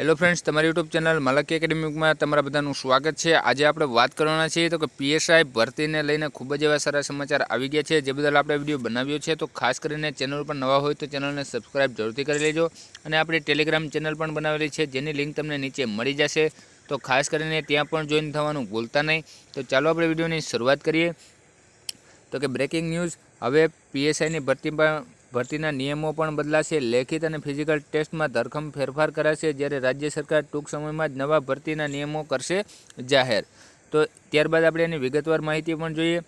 Hello friends તમારી YouTube channel Malki એકેડેમીમાં તમારા બધાનું સ્વાગત છે. આજે આપણે વાત કરવાના છીએ તો કે પીએસઆઈ ભરતીને લઈને ખૂબ જ એવા સારા સમાચાર આવી ગયા છે. જે બદલ આપણે વીડિયો બનાવ્યો છે તો ખાસ કરીને ચેનલ પર નવા હોય તો ચેનલને સબસ્ક્રાઇબ જરૂરથી કરી લેજો અને આપણી ટેલિગ્રામ ચેનલ પણ બનાવેલી છે, જેની લિંક તમને નીચે મળી જશે. તો ખાસ કરીને ત્યાં પણ જોઈન થવાનું ભૂલતા નહીં. તો ચાલો આપણે વિડીયોની શરૂઆત કરીએ. તો કે બ્રેકિંગ ન્યૂઝ હવે પીએસઆઈની ભરતીમાં ભરતીના નિયમો પણ બદલાશે. લેખિત અને ફિઝિકલ ટેસ્ટમાં ધરખમ ફેરફાર કરાશે જ્યારે રાજ્ય સરકાર ટૂંક સમયમાં જ નવા ભરતીના નિયમો કરશે જાહેર. તો ત્યારબાદ આપણે એની વિગતવાર માહિતી પણ જોઈએ.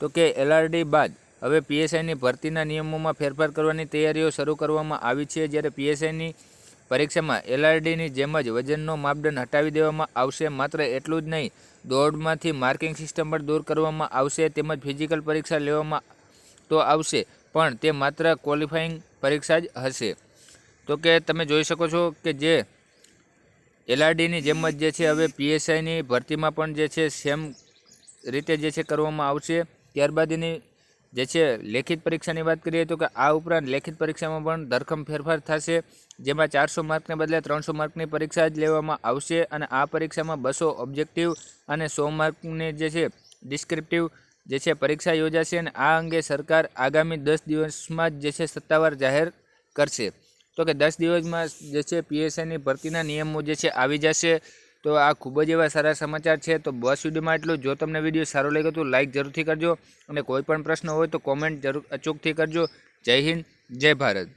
તો કે એલઆરડી બાદ હવે પીએસઆઈની ભરતીના નિયમોમાં ફેરફાર કરવાની તૈયારીઓ શરૂ કરવામાં આવી છે જ્યારે પીએસઆઈની પરીક્ષામાં એલઆરડીની જેમ જ વજનનો માપદંડ હટાવી દેવામાં આવશે. માત્ર એટલું જ નહીં, દોડમાંથી માર્કિંગ સિસ્ટમ પણ દૂર કરવામાં આવશે. તેમજ ફિઝિકલ પરીક્ષા લેવામાં તો આવશે. પણ તે માત્ર ક્વોલિફાઈંગ પરીક્ષા જ હશે. તો કે તમે જોઈ શકો છો કે જે એલઆરડીની જેમ જ જે છે, હવે પીએસઆઈની ભરતીમાં પણ જે છે સેમ રીતે જે છે કરવામાં આવશે. ત્યારબાદ એની જે છે, લેખિત પરીક્ષાની વાત કરીએ તો કે આ ઉપરાંત લેખિત પરીક્ષામાં પણ ધરખમ ફેરફાર થશે, જેમાં ચારસો માર્કને બદલે ત્રણસો માર્કની પરીક્ષા જ લેવામાં આવશે. અને આ પરીક્ષામાં બસો ઓબ્જેક્ટિવ અને સો માર્કની જે છે ડિસ્ક્રિપ્ટિવ જે છે પરીક્ષા યોજાશે અને આ અંગે સરકાર આગામી દસ દિવસમાં જ જે છે સત્તાવાર જાહેર કરશે. તો કે દસ દિવસમાં જે છે પીએસઆઈની ભરતીના નિયમો જે છે આવી જશે. તો આ ખૂબ જ એવા સારા સમાચાર છે. તો બસ વિડીયોમાં એટલું જો તમને વીડિયો સારો લાગ્યો તો લાઇક જરૂરથી કરજો અને કોઈ પણ પ્રશ્ન હોય તો કોમેન્ટ જરૂર અચૂકથી કરજો. જય હિન્દ, જય ભારત.